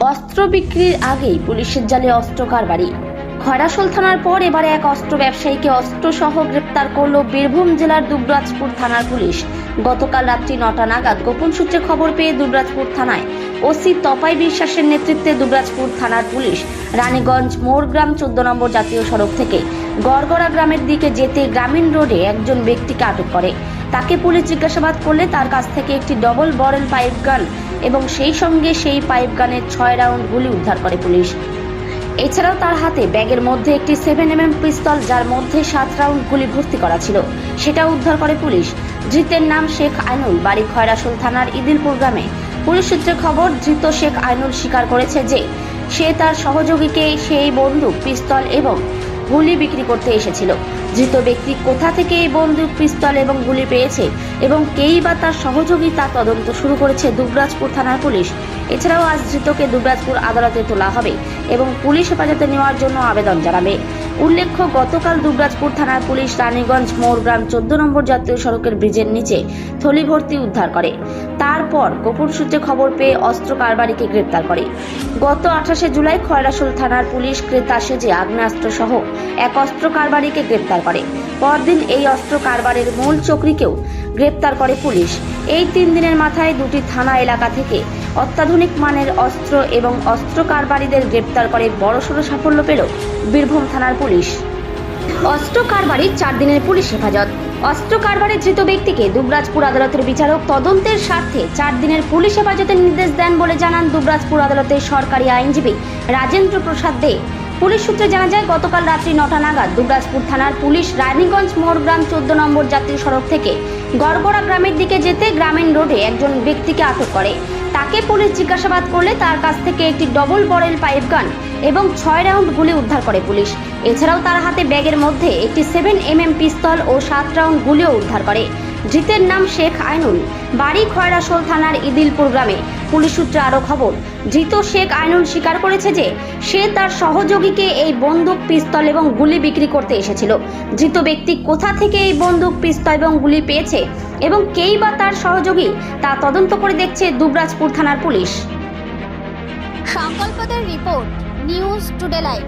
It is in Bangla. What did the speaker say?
অস্ত্র বিক্রির আগেই পুলিশের জালে অস্ত্র কারবারি। খয়রাসোল থানার পর এবারে এক অস্ত্র ব্যবসায়ীকে অস্ত্রসহ গ্রেপ্তার করল বীরভূম জেলার দুবরাজপুর থানার পুলিশ। গতকাল রাত্রি নটা নাগাদ গোপন সূত্রে খবর পেয়ে দুবরাজপুর থানায় ওসি তপাই বিশ্বাসের নেতৃত্বে দুবরাজপুর থানার পুলিশ রানীগঞ্জ মোড়গ্রাম চোদ্দ নম্বর জাতীয় সড়ক থেকে গড়গড়া গ্রামের দিকে যেতে গ্রামীণ রোডে একজন ব্যক্তিকে আটক করে। তাকে পুলিশ জিজ্ঞাসাবাদ করলে তার কাছ থেকে একটি ডবল বরেল পাইপ গান এবং সেই সঙ্গে সেই পাইপ গানের ছয় রাউন্ড গুলি উদ্ধার করে পুলিশ। এছাড়াও তার হাতে ব্যাগের মধ্যে একটি সেভেন এম পিস্তল যার মধ্যে সাত রাউন্ড গুলি ভর্তি করা ছিল। সেটা উদ্ধার করে পুলিশ। ধৃতের নাম শেখ আইনুল, বাড়ি খয়রাসোল থানার ইদিলপুর গ্রামে। পুলিশ সূত্রে খবর, ধৃত শেখ আইনুল স্বীকার করেছে যে সে তার সহযোগীকে সেই বন্দুক পিস্তল এবং গুলি বিক্রি করতে এসেছিল। ধৃত ব্যক্তি কোথা থেকে এই বন্দুক, পিস্তল এবং গুলি পেয়েছে এবং কেই বা তার সহযোগী তা তদন্ত শুরু করেছে দুবরাজপুর থানার পুলিশ। এছাড়াও আজ ধৃতকে দুবরাজপুর আদালতে তোলা হবে এবং পুলিশ হেফাজতে নেওয়ার জন্য আবেদন জানাবে। উল্লেখ্য, গতকাল দুবরাজপুর থানার পুলিশ রানীগঞ্জ মোড়গ্রাম চোদ্দ নম্বর জাতীয় সড়কের ব্রিজের নিচে থলি ভর্তি উদ্ধার করে। তারপর গোপন সূত্রে খবর পেয়ে অস্ত্র কারবারিকে গ্রেপ্তার করে। গত আঠাশে জুলাই খয়রাসোল থানার পুলিশ ক্রেতা সেজে আগ্নেয়াস্ত্র সহ এক অস্ত্র কারবারিকে গ্রেপ্তার করে। পরদিন এই অস্ত্র কারবারের মূল চক্রীকেও গ্রেপ্তার করে পুলিশ। এই তিন দিনের মাথায় দুটি থানা এলাকা থেকে অত্যাধুনিক মানের অস্ত্র এবং অস্ত্র কারবারিদের গ্রেপ্তার করে বড়সড় সাফল্য পেল বীরভূম থানার পুলিশ। অস্ত্র কারবারির চার দিনের পুলিশ হেফাজত। অস্ত্র কারবারে ধৃত ব্যক্তিকে দুবরাজপুর আদালতের বিচারক তদন্তের স্বার্থে চার দিনের পুলিশ হেফাজতের নির্দেশ দেন বলে জানান দুবরাজপুর আদালতের সরকারি আইনজীবী রাজেন্দ্র প্রসাদ দে। পুলিশ সূত্রে জানা যায়, গতকাল রাত্রি নটা নাগাদ দুবরাজপুর থানার পুলিশ রানীগঞ্জ মোড়গ্রাম চোদ্দ নম্বর জাতীয় সড়ক থেকে গড়গড়া গ্রামের দিকে যেতে গ্রামীণ রোডে একজন ব্যক্তিকে আটক করে। তাকে পুলিশ জিজ্ঞাসাবাদ করলে তার কাছ থেকে একটি ডবল বরেল পাইপ গান এবং ছয় রাউন্ড গুলি উদ্ধার করে পুলিশ। এছাড়াও তার হাতে ব্যাগের মধ্যে একটি সেভেন এম এম পিস্তল ও সাত রাউন্ড গুলিও উদ্ধার করে। ধৃতের নাম শেখ আইনুল। বাড়ি খয়রাসোল থানার ইদিলপুর গ্রামে। পুলিশ সূত্রে আরও খবর। ধৃত শেখ আইনুল স্বীকার করেছে যে, সে তার সহযোগীকে এই বন্দুক, পিস্তল এবং গুলি বিক্রি করতে এসেছিল। ধৃত ব্যক্তি কোথা থেকে এই বন্দুক, পিস্তল এবং গুলি পেয়েছে এবং কেই বা তার সহযোগী, তা তদন্ত করে দেখছে দুবরাজপুর থানার পুলিশ। সংকল্পদের রিপোর্ট, নিউজ টুডে লাইভ।